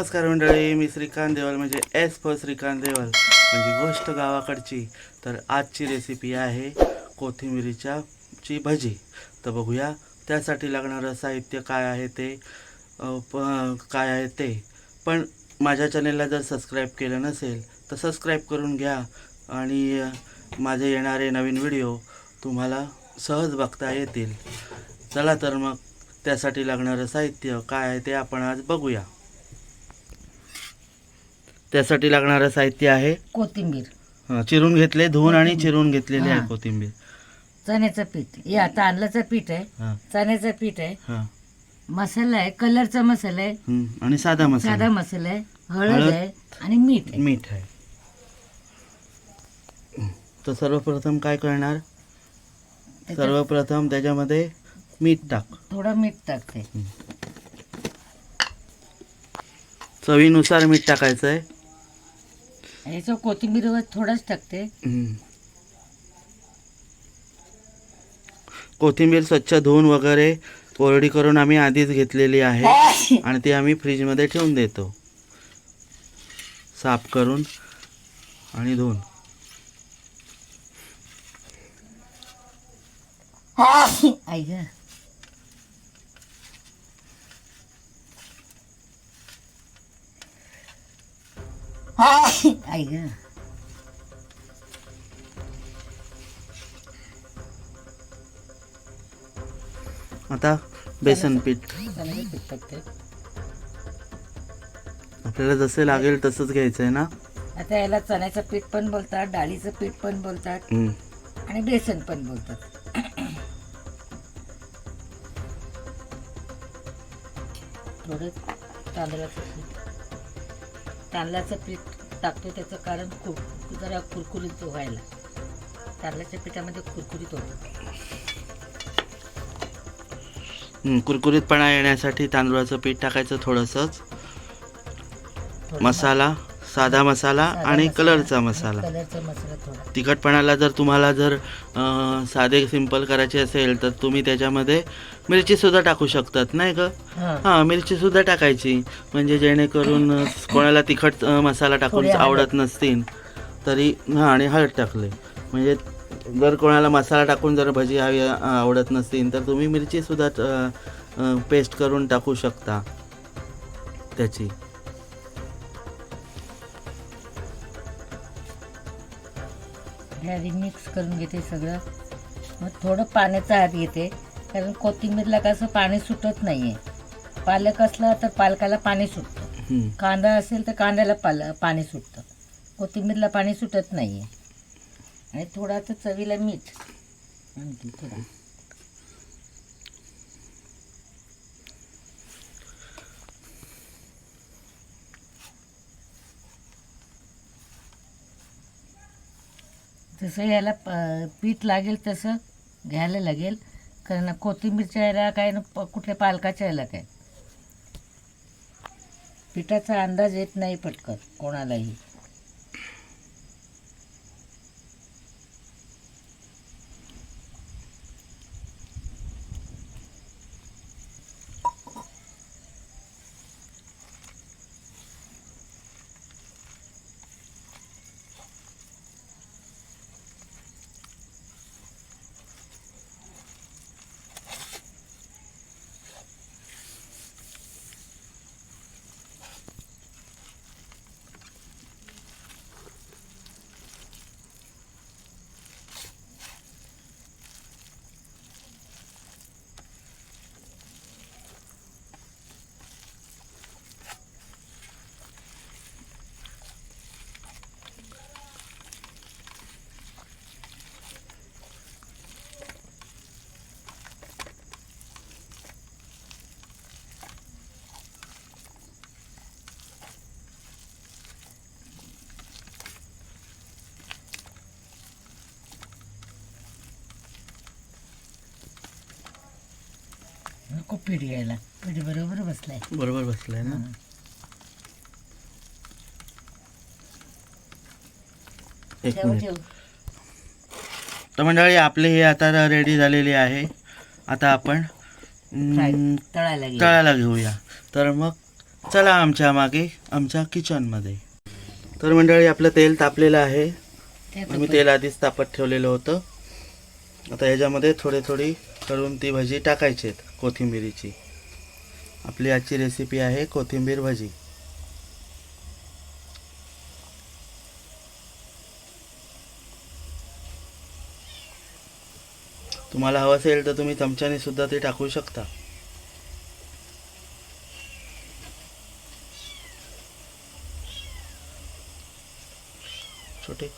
नमस्कार मंडळी मी श्रीकांत देवल म्हणजे एस फ श्रीकांत देवल. म्हणजे गोष्ट गावाकडची. तर आजची रेसिपी आहे कोथिंबिरीच्या ची भजी. तर बघूया त्यासाठी लागणारं साहित्य काय आहे ते प काय आहे ते. पण माझ्या चॅनेलला जर सबस्क्राईब केलं नसेल तर सबस्क्राईब करून घ्या. आणि माझे येणारे नवीन व्हिडिओ तुम्हाला सहज बघता येतील. चला तर मग त्यासाठी लागणारं साहित्य काय आहे ते आपण आज बघूया. त्यासाठी लागणारं साहित्य आहे. कोथिंबीर. हं, चिरून घेतले धुवून आणि. चिरून घेतलेले आहे हां. कोथिंबीर. चण्याचं पीठ. हे आता तांदळाचं पीठ आहे. हां. चण्याचं पीठ आहे. हां. मसाला आहे कलरचा मसाला आहे. हं, आणि साधा मसाला. साधा मसाला आहे हळद हळद. आहे आणि मीठ आहे. मीठ आहे. तर सर्वप्रथम काय करणार? त्याच्यात सर्वप्रथम त्याच्यामध्ये मीठ टाक. थोडं मीठ टाकते. चवीनुसार मीठ टाकायचं आहे याचं कोथिंबीरवर थोडंच टाकते. कोथिंबीर स्वच्छ धुवून वगैरे कोरडी करून आम्ही आधीच घेतलेली आहे. आणि ती आम्ही फ्रीजमध्ये ठेवून देतो. साफ करून आणि धुवून. आई ग. आई ग. आता बेसन पीठ. चण्याचं पीठ टाकते आपल्याला जसे लागेल तसंच घ्यायचं आहे ना? आता याला चण्याचं पीठ पण बोलतात डाळीचं पीठ पण बोलतात हं. आणि बेसन पण बोलतात. थोडं तांदळाचं पीठ. तांदळाचं पीठ टाकतो त्याचं कारण खूप जरा कुरकुरीत व्हायला. तांदळाच्या पिठामध्ये कुरकुरीत होतं. हं, कुरकुरीतपणा येण्यासाठी तांदूळाचं पीठ टाकायचं थोडंसंच. थोडं मसाला. साधा मसाला आणि कलरचा मसाला. कलरचा मसाला थोडा. तिखटपणाला जर तुम्हाला जर अं, साधे सिंपल करायचे असेल तर तुम्ही त्याच्यामध्ये मिरचीसुद्धा टाकू शकतात नाही का? हां. हां मिरचीसुद्धा टाकायची. म्हणजे जेणेकरून अं, कोणाला तिखट अं, मसाला टाकून थोडी हळद. आवडत नसतील तरी हां आणि हळद टाकले. म्हणजे जर कोणाला मसाला टाकून जर भजी हवी अं, आवडत नसतील तर तुम्ही मिरचीसुद्धा पेस्ट करून टाकू शकता. त्याची. हे आधी मिक्स करून घेते सगळं. मग थोडं पाण्याचा हात घेते. कारण कोथिंबीरला कसं पाणी सुटत नाही आहे पालक असला तर पालकाला पाणी सुटतं. कांदा असेल तर कांद्याला पाल पाणी सुटतं. कोथिंबीरला पाणी सुटत नाही आहे आणि थोडं आता चवीला मीठ आणखी थोडा. जसं याला प- पीठ लागेल तसं घ्यायला लागेल. कारण कोथिंबीरच्या याला काय ना प- कुठल्या पालकाच्या याला काय? पिठाचा अंदाज येत नाही पटकन कोणालाही. नको पीठ घ्यायला पीठ बरोबर बसलाय. बरोबर बसलाय ना? एक ठेव मिनिट. ठेव तर मंडळी आपले हे आता रेडी झालेले आहे. आता आपण फ्राय तळायला घे तळायला घेऊया. तर मग चला आमच्या मागे आमच्या किचनमध्ये तर मंडळी आपलं तेल तापलेलं आहे. त्यात आम्ही तेल आधीच तापत ठेवलेलं होतं. आता याच्यामध्ये थोडी थोडी करून ती भजी टाकायची आहेत कोथिंबिरीची. आपली आजची रेसिपी आहे कोथिंबीर भजी. तुम्हाला हवं असेल तर तुम्ही चमच्याने सुद्धा ते टाकू शकता. छोटे.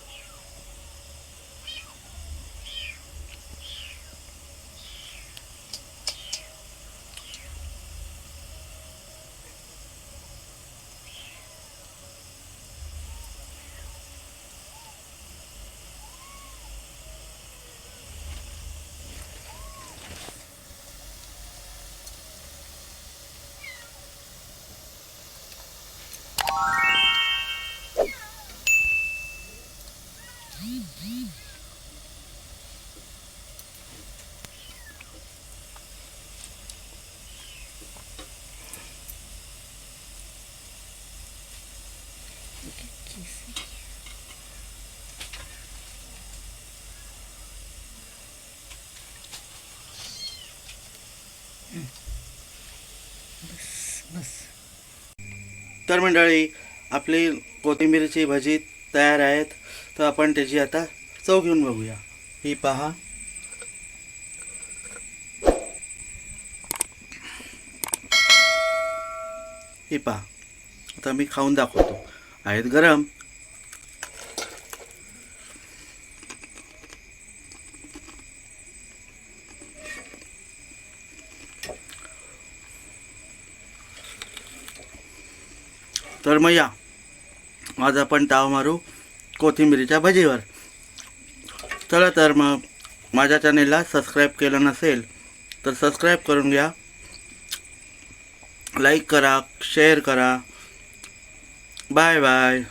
बस तर मंडळी आपली कोथिंबीरची भजी तयार आहेत. तर आपण त्याची आता चव घेऊन बघूया. ही पहा. ही पहा. आता मी खाऊन दाखवतो. आहेत गरम. तर मग या. आज आपण ताव मारू कोथिंबिरीच्या भजीवर. चला तर मग माझ्या चॅनेलला सबस्क्राईब केलं नसेल तर सबस्क्राईब करून घ्या. लाईक करा शेअर करा. Bye bye